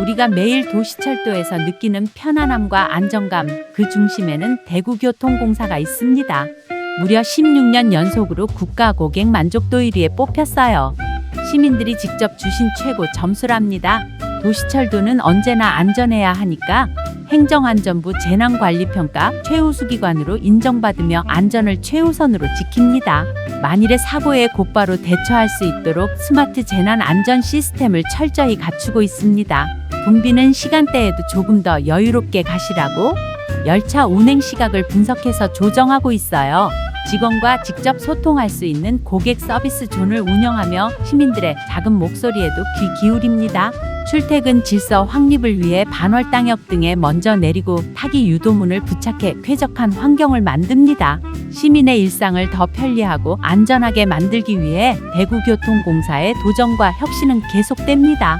우리가 매일 도시철도에서 느끼는 편안함과 안정감, 그 중심에는 대구교통공사가 있습니다. 무려 16년 연속으로 국가 고객 만족도 1위에 뽑혔어요. 시민들이 직접 주신 최고 점수랍니다. 도시철도는 언제나 안전해야 하니까 행정안전부 재난관리평가 최우수기관으로 인정받으며 안전을 최우선으로 지킵니다. 만일의 사고에 곧바로 대처할 수 있도록 스마트 재난 안전 시스템을 철저히 갖추고 있습니다. 붐비는 시간대에도 조금 더 여유롭게 가시라고 열차 운행 시각을 분석해서 조정하고 있어요. 직원과 직접 소통할 수 있는 고객 서비스 존을 운영하며 시민들의 작은 목소리에도 귀 기울입니다. 출퇴근 질서 확립을 위해 반월 땅역 등에 먼저 내리고 타기 유도문을 부착해 쾌적한 환경을 만듭니다. 시민의 일상을 더 편리하고 안전하게 만들기 위해 대구교통공사의 도전과 혁신은 계속됩니다.